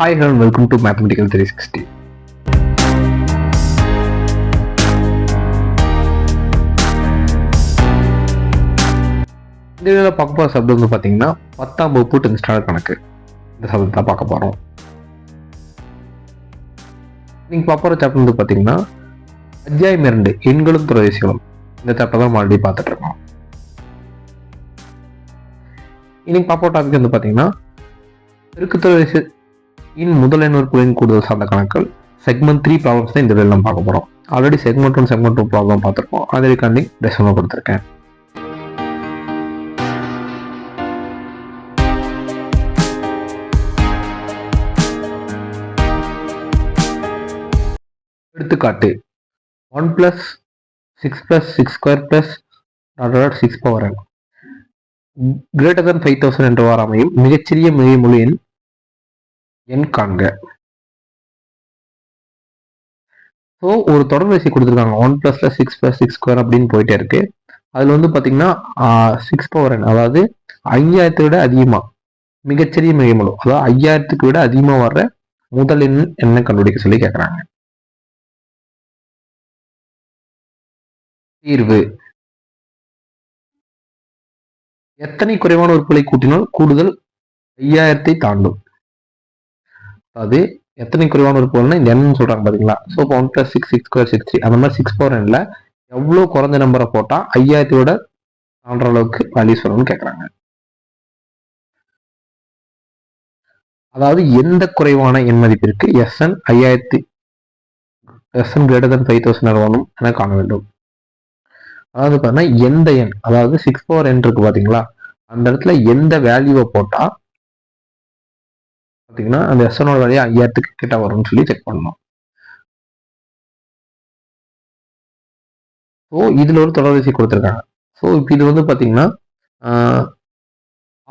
Hi hello welcome to mathematical three sixty இந்த வீடியோவில் பார்க்க போகிற சப்தம் வந்து பார்த்தீங்கன்னா பத்தாம் வகுப்பு டென்த் ஸ்டாண்டர்ட் கணக்கு. இந்த சப்தம் தான் பார்க்க போகிறோம் நீங்கள் பார்க்க போகிற சாப்டர் வந்து பார்த்தீங்கன்னா அத்தியாயம் இரண்டு எண்களும் துறைசிகளும் இந்த சாப்டர் தான் ஆல்ரெடி பார்த்துட்டு இருக்கோம். இன்னைக்கு பார்ப்போம் டாபிக் வந்து பார்த்தீங்கன்னா பெருக்குத்துறை இன் முதல் எண்ணூறுகளின் கூடுதல் சார்ந்த கணக்கள் செக்மெண்ட் த்ரீ ப்ராப்ளம்ஸ் தான் இந்த வேலை நம்ம பார்க்க போகிறோம் already segment one segment two problem பார்த்துருக்கோம். அதற்காண்டி காண்டி டெசிமல் கொடுத்துருக்கேன். எடுத்துக்காட்டு one plus six plus six square plus six power N greater than five thousand என்று வாராமையும் மிகச்சிறிய மிகை மொழி எண் எண் காண்க. ஸோ ஒரு தொடர் வரிசை கொடுத்துருக்காங்க. ஒன் பிளஸ்ல சிக்ஸ் பிளஸ் சிக்ஸ் ஸ்கொயர் அப்படின்னு போயிட்டே இருக்கு. அதில் வந்து பார்த்தீங்கன்னா சிக்ஸ் பவர் என் அதாவது ஐயாயிரத்தை விட அதிகமாக மிகச்சிறிய மிகைமுழு அதாவது ஐயாயிரத்துக்கு விட அதிகமாக வர்ற முதல் எண் என்ன கண்டுபிடிக்க சொல்லி கேட்குறாங்க தீர்வு. எத்தனை குறைவான உறுப்புகளை கூட்டினால் கூடுதல் ஐயாயிரத்தை தாண்டும். அதாவது எத்தனை குறைவான உறுப்புகள்னா இந்த எண்ணு சொல்றாங்க பாத்தீங்களா? ஸோ இப்போ one plus six six square six three அந்த மாதிரி சிக்ஸ் ஃபோர் எண்ணில் எவ்வளோ குறைஞ்ச நம்பரை போட்டால் ஐயாயிரத்தோட தாண்டுற அளவுக்கு வேல்யூஸ் வரும்னு கேட்குறாங்க அதாவது எந்த குறைவான எண் மதிப்பிற்கு எஸ்என் ஐயாயிரத்தி S N greater than five thousand வரணும் என காண வேண்டும். அதாவது பார்த்தீங்கன்னா எந்த எண் அதாவது சிக்ஸ் ஃபோர் எண் இருக்கு பாத்தீங்களா? அந்த இடத்துல எந்த வேல்யூவை போட்டா பார்த்தீங்கன்னா அந்த எஸ்எனோட வேலையை ஐயாயிரத்துக்கு கிட்ட வரும்னு சொல்லி செக் பண்ணணும். ஸோ இதில் ஒரு தொடர்வரிசை கொடுத்துருக்காங்க. ஸோ இப்போ இது வந்து பார்த்தீங்கன்னா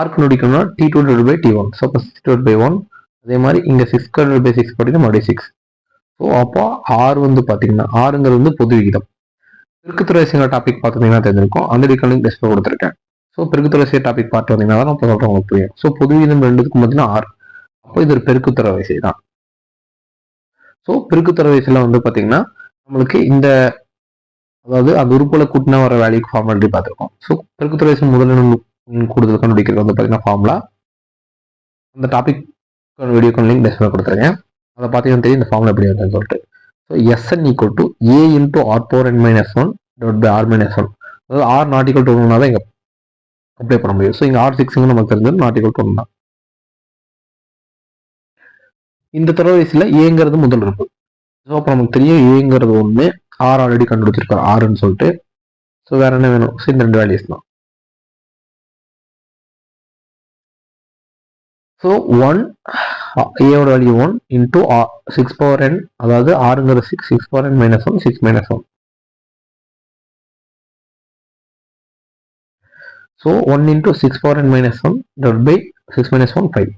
ஆர்க் நொடிக்கணும்னா T two divide by T one so இப்போ சிக்ஸ் டிவைட் பை ஒன் அதே மாதிரி இங்கே சிக்ஸ் டிவைட் பை சிக்ஸ் பார்த்தீங்கன்னா மறுபடியும் சிக்ஸ் ஸோ அப்போ ஆர் வந்து பார்த்தீங்கன்னா ஆறுங்கிறது வந்து பொது விகிதம். பெருக்குத்துறை டாபிக் பார்த்தீங்கன்னா தெரிஞ்சிருக்கும். அந்த டிக்கலிங் டெஸ்ட் கொடுத்துருக்கேன். ஸோ பெருக்குத்துறை டாபிக் பார்த்து வந்தீங்கன்னா தான் நான் சொல்கிறேன் உங்களுக்கு புரியும். ஸோ பொது விகிதம் ரெண்டுக்கும் பார்த்தீங்கன்னா ஆறு அப்போ இது ஒரு பெருக்குத்தர வரிசை தான் ஸோ பெருக்குத்தர வயசுல வந்து பார்த்தீங்கன்னா நம்மளுக்கு இந்த அதாவது அந்த உறுப்புல கூட்டினா வர வேல்யூக்கு ஃபார்மாலிட்டி பார்த்துருக்கோம்? ஸோ பெருக்குத்துறை வயசு முதலில் கூடுதல் கண்டுபிடிக்கிறது வந்து பார்த்தீங்கன்னா ஃபார்முலா அந்த டாபிக் வீடியோ லிங்க் டெஸ்ட்ல கொடுத்துருக்கேன். அதை பார்த்தீங்கன்னா தெரியும் இந்த ஃபார்முலா எப்படி வருதுன்னு சொல்லிட்டு. So S N equal to A into R power N minus one divide by R minus one அதாவது ஆர் நாட் டூ டு ஒன்னா தான் இங்கே அப்ளை பண்ண முடியும். ஸோ இங்கே ஆர் சிக்ஸுங்க நமக்கு தெரிஞ்சது நாட் ஈக்குவல் டு ஒன் தான். இந்த தொடர்வரிசையில் ஏங்கிறது முதல் இருக்கும் ஸோ அப்போ நமக்கு தெரியும் ஏங்கிறது ஒன்று ஆர் ஆல்ரெடி கண்டுபிடிச்சிருக்கோம் ஆறுன்னு சொல்லிட்டு. ஸோ வேற என்ன வேணும்? ஸோ இந்த ரெண்டு வேல்யூஸ் தான். ஸோ ஒன் ஏவோட value one into six power N அதாவது ஆறுங்கிறது six six power N minus one six minus one so one into six power N minus one divide by six minus one five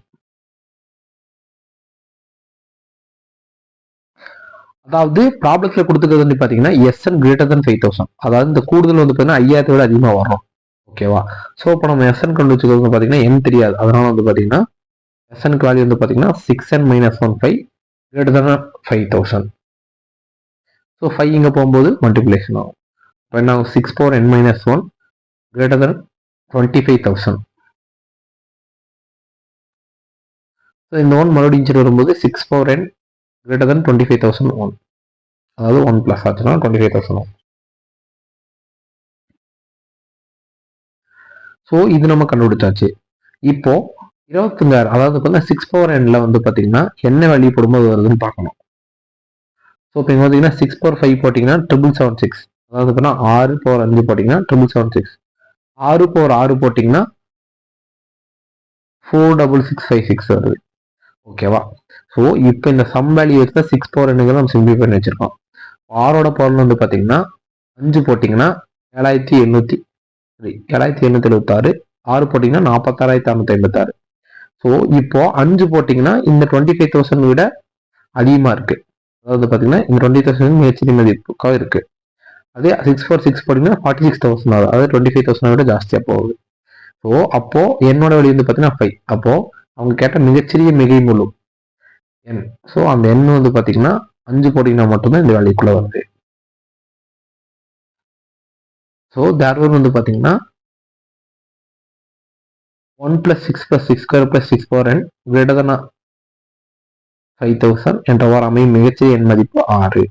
அதாவது ப்ராப்ளத்தில் கொடுத்துக்கிறது வந்து பார்த்தீங்கன்னா S N greater than five thousand அதாவது இந்த கூடுதல் வந்து பார்த்தீங்கன்னா ஐயாயிரத்தை விட அதிகமாக வரும். ஓகேவா ஸோ இப்போ நம்ம எஸ்என் கண்டு வச்சுக்கிறது வந்து பார்த்தீங்கன்னா என் தெரியாது. அதனால வந்து பார்த்தீங்கன்னா எஸ்என் வேல்யூ வந்து பார்த்தீங்கன்னா six N minus one five greater than five thousand so five இங்கே போகும்போது மல்டிப்ளேஷன் ஆகும். இப்போ என்ன ஆகும்? Six four N minus one greater than twenty five thousand so இந்த ஒன் மறுபடியும் வரும்போது six four N greater than twenty five thousand one அதாவது ஒன் ப்ளஸ் ஆச்சுன்னா twenty five thousand one so இது நம்ம கண்டுபிடிச்சாச்சு. இப்போ இருபத்தஞ்சாயிரம் அதாவது பார்த்தீங்கன்னா சிக்ஸ் பவர் எண்ணில் வந்து பார்த்தீங்கன்னா என்ன வேல்யூ போடும்போது வருதுன்னு பார்க்கணும். ஸோ இப்போ இங்கே பார்த்தீங்கன்னா சிக்ஸ் பவர் ஃபைவ் போட்டிங்கன்னா ட்ரிபிள் செவன் சிக்ஸ் அதாவது பார்த்தீங்கன்னா ஆறு பவர் அஞ்சு போட்டிங்கன்னா ட்ரிபிள் செவன் சிக்ஸ் ஆறு பவர் ஆறு போட்டிங்கன்னா four double six five six வருது. ஓகேவா? ஸோ இப்போ இந்த சம் வேல்யூ வச்சு தான் சிக்ஸ் பவர் என்னங்கிறத நம்ம சிம்பிள் பண்ணி வச்சுருக்கோம். ஆரோட பவர்னு வந்து பார்த்தீங்கன்னா அஞ்சு போட்டிங்கன்னா ஏழாயிரத்தி எண்ணூற்றி ஏழாயிரத்தி எண்ணூற்றி எழுபத்தாறு ஆறு போட்டிங்கன்னா நாற்பத்தாறாயிரத்தி அறுநூத்தி ஐம்பத்தாறு. ஸோ இப்போ அஞ்சு போட்டிங்கன்னா இந்த டுவெண்ட்டி ஃபைவ் தௌசண்ட் விட அதிகமாக இருக்குது அதாவது பார்த்தீங்கன்னா இந்த டுவெண்ட்டி தௌசண்ட் மிகச்சிறிய மதிப்புக்காக இருக்குது அதே சிக்ஸ் ஃபோர் சிக்ஸ் போட்டிங்கன்னா ஃபார்ட்டி சிக்ஸ் தௌசண்ட் ஆகுது. அதாவது டுவெண்ட்டி ஃபைவ் தௌசண்ட் விட ஜாஸ்தியாக போகுது. ஸோ அப்போது என்னோட வழி வந்து பார்த்தீங்கன்னா ஃபைவ் அப்போது அவங்க கேட்ட மிகச்சிறிய மிகை முழு. என் ஸோ அந்த எண் வந்து பார்த்தீங்கன்னா அஞ்சு போட்டிங்கன்னா மட்டும்தான் இந்த வேலைக்குள்ளே வருது. ஸோ தேர்வர் வந்து பார்த்தீங்கன்னா one plus six plus six square plus six power N greater தனா ஃபைவ் தௌசண்ட் என்றவாறு அமையும் மிகச்சிறிய எண் மதிப்பு ஆறு.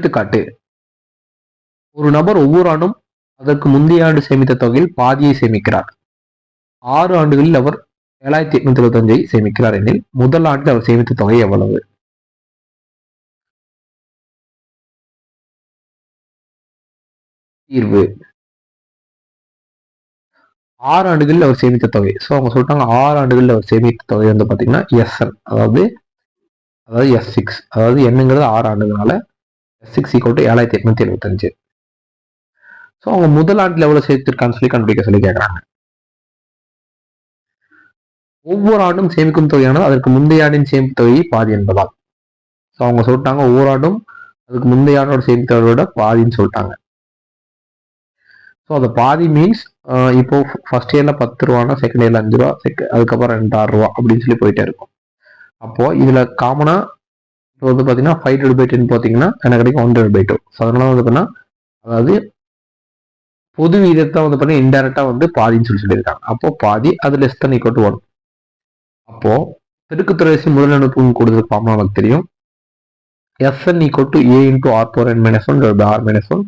எடுத்துக்காட்டு ஒரு நபர் ஒவ்வொரு ஆண்டும் அதற்கு முந்தைய ஆண்டு சேமித்த தொகையில் பாதியை சேமிக்கிறார். ஆறு ஆண்டுகளில் அவர் ஏழாயிரத்தி எட்நூத்தி இருபத்தஞ்சை சேமிக்கிறார் எனில் முதல் ஆண்டில் அவர் சேமித்த தொகை எவ்வளவு? தீர்வு. ஆறு ஆண்டுகளில் அவர் சேமித்த தொகை. ஸோ அவங்க சொல்லிட்டாங்க ஆறு ஆண்டுகளில் அவர் சேமித்த தொகை வந்து பார்த்தீங்கன்னா எஸ்என் அதாவது அதாவது எஸ் சிக்ஸ் அதாவது என்னங்கிறது ஆறு ஆண்டுகளால சிக்ஸ் ஈக்குவல் டு ஏழாயிரத்தி எட்நூத்தி எழுபத்தஞ்சு ஸோ அவங்க முதல் ஆண்டில் எவ்வளவு சேர்த்திருக்கான்னு சொல்லி கண்டுபிடிக்க சொல்லி கேட்குறாங்க ஒவ்வொரு ஆண்டும் சேமிக்கும் தொகையானது அதற்கு முந்தைய ஆண்டின் சேமிப்பு தொகையை பாதி என்பதால். ஸோ அவங்க சொல்லிட்டாங்க ஒவ்வொரு ஆண்டும் அதுக்கு முந்தைய ஆண்டோட சேமிப்பு தொகையோட பாதின்னு சொல்லிட்டாங்க. ஸோ அந்த பாதி மீன்ஸ் இப்போ ஃபர்ஸ்ட் இயர்ல பத்து ரூபானா செகண்ட் இயர்ல அஞ்சு ரூபா செக் அதுக்கப்புறம் ரெண்டு ஆறு ரூபா அப்படின்னு சொல்லி போயிட்டே இருக்கும். அப்போ இதில் காமனாக இப்போ வந்து பார்த்தீங்கன்னா ஃபைவ் டிவைட் பை டென் பார்த்தீங்கன்னா எனக்கு கிடைக்கும் one divide by two so அதனால வந்து பார்த்தீங்கன்னா அதாவது பொது வீதத்தை வந்து பார்த்தீங்கன்னா இன்டெரக்டாக வந்து பாதின்னு சொல்லி சொல்லியிருக்காங்க. அப்போ பாதி அது less than equal to one அப்போ பெருக்குத்துறைசி முதல் அனுப்பும் கூடுதல் ஃபார்முலா நமக்கு தெரியும். S N equal to A into R four N minus one R minus one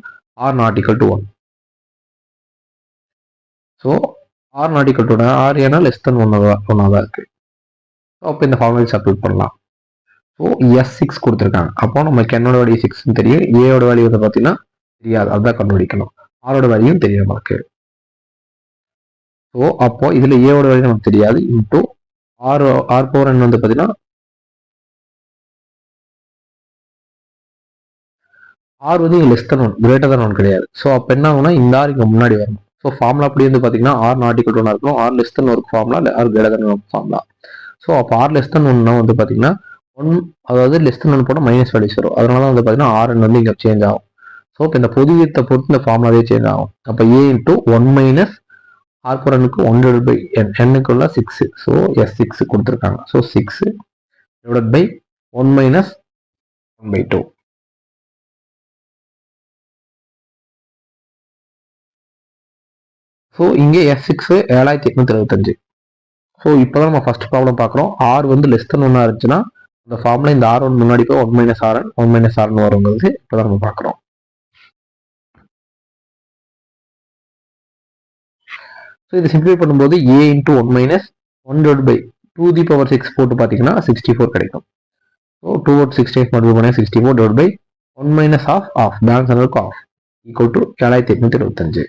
R not equal to one so R not equal to R ஏன்னா less than ஒன்னாக ஒன்னாக தான் இருக்குது ஸோ அப்போ இந்த ஃபார்முலா சப்ஸ்டியூட் பண்ணலாம். ஸோ எஸ் சிக்ஸ் கொடுத்துருக்காங்க. அப்போ நமக்கு என்னோட வேல்யூ சிக்ஸ்னு தெரியும். ஏயோட வேல்யூ வந்து பார்த்தீங்கன்னா தெரியாது. அதுதான் கண்டுபிடிக்கணும். ஆரோட வேல்யூ தெரியும் நமக்கு. ஸோ அப்போ இதில் ஏவோட வேல்யூ நமக்கு தெரியாது. Into R R power N வந்து பார்த்தீங்கன்னா ஆர் வந்து less than one greater than one கிடையாது. ஸோ அப்போ என்ன ஆகும்னா இந்த ஆர் இங்கே முன்னாடி வரணும் ஸோ ஃபார்முலா அப்படி வந்து பார்த்தீங்கன்னா ஆர் நாட் ஈக்குவல் இருக்கணும் ஆர் லெஸ் தன் ஒரு ஃபார்முலா ஆர் கிரேட்டர் தன் ஒரு ஃபார்முலா ஸோ அப்போ ஆர் லெஸ் தன் ஒன்னா வந்து பார்த்தீங்கன்னா ஒன் அதாவது லெஸ் தன் ஒன் போட்டால் மைனஸ் வேல்யூஸ் வரும் அதனால வந்து பார்த்தீங்கன்னா ஆர் என் வந்து இங்கே சேஞ்ச் ஆகும். ஸோ இப்போ இந்த புதியத்தை பொறுத்து இந்த ஃபார்முலாவே சேஞ்ச் ஆகும். அப்போ A into one minus R four எண்ணுக்கு ஒன் டிவைட் பை என் எண்ணுக்குள்ள சிக்ஸ் ஸோ எஸ் சிக்ஸ் கொடுத்துருக்காங்க. So six divide by one minus one by two so இங்கே எஸ் சிக்ஸ் ஏழாயிரத்தி எட்நூத்தி எழுபத்தஞ்சு ஸோ இப்போ தான் நம்ம ஃபர்ஸ்ட் ப்ராப்ளம் பார்க்குறோம். ஆர் வந்து லெஸ் தென் ஒன்றா இருந்துச்சுன்னா இந்த ஃபார்ம்ல இந்த ஆர் ஒன் முன்னாடி போய் one minus R one minus ஆர்னு வருங்கிறது இப்போ தான் நம்ம பார்க்குறோம். ஸோ இது சிம்பிளை பண்ணும்போது A into one minus one divide by two the power six போட்டு பார்த்தீங்கன்னா சிக்ஸ்டி ஃபோர் கிடைக்கும் ஸோ டூ ஓட் சிக்ஸ்டி மல்டிபிள் பண்ணி sixty four divide by one minus half half balance அளவுக்கு ஆஃப் ஈக்குவல் டு ஏழாயிரத்தி எட்நூத்தி இருபத்தஞ்சு.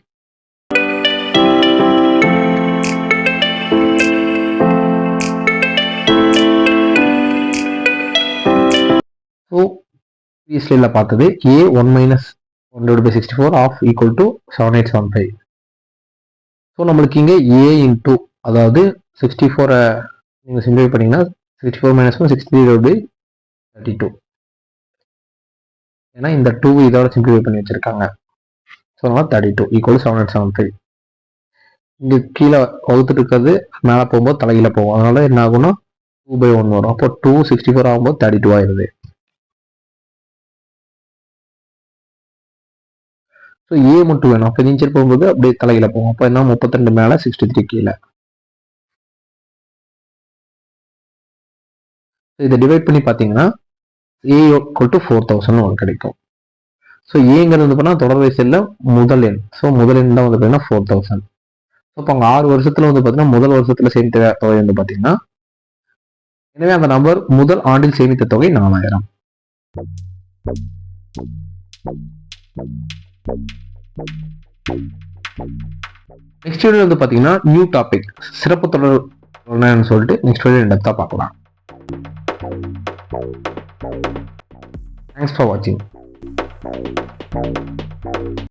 ஸோ ப்ரீஸ்லியில் பார்த்தது A one minus one divide by sixty four of equal to seven eight seven five so நம்மளுக்கு இங்கே A into அதாவது sixty ஃபோரை நீங்கள் சிம்பிளை பண்ணிங்கன்னா sixty four minus one sixty three by thirty two ஏன்னா இந்த டூ இதோட சிம்பிளிஃபை பண்ணி வச்சுருக்காங்க. ஸோ அதனால் thirty two equal seven eight seven five இங்கே கீழே வகுத்துட்டு இருக்கிறது மேலே போகும்போது தலைகீழ போகும். அதனால என்ன ஆகும்னா டூ பை ஒன் வரும். அப்போ டூ சிக்ஸ்டி ஃபோர் ஆகும்போது தேர்ட்டி டூ ஆயிடுது. ஸோ ஏ மட்டும் வேணும். அப்போ இன்ச்சர் போகும்போது அப்படியே தலையில போகும். அப்போ என்ன? முப்பத்தி மேலே சிக்ஸ்டி த்ரீ கீழே இதை டிவைட் பண்ணி பார்த்தீங்கன்னா A equal to four thousand ஒன்று கிடைக்கும். ஸோ ஏங்கிறது வந்து பார்த்தீங்கன்னா தொடர் வயசில் முதல் எண். ஸோ முதல் எண் தான் வந்து பார்த்தீங்கன்னா ஃபோர் தௌசண்ட் ஸோ இப்போ அங்கே ஆறு வருஷத்துல வந்து பார்த்தீங்கன்னா முதல் வருஷத்தில் சேமித்த தொகை வந்து பார்த்தீங்கன்னா எனவே அந்த நபர் முதல் ஆண்டில் சேமித்த தொகை நாலாயிரம். நெக்ஸ்ட் வீடியோ வந்து பார்த்தீங்கன்னா நியூ டாபிக் சிறப்பு தொடர் சொல்லிட்டு நெக்ஸ்ட் வீடியோ டெப்த்தாக பார்க்கலாம் தேங்க்ஸ் ஃபார் வாட்சிங்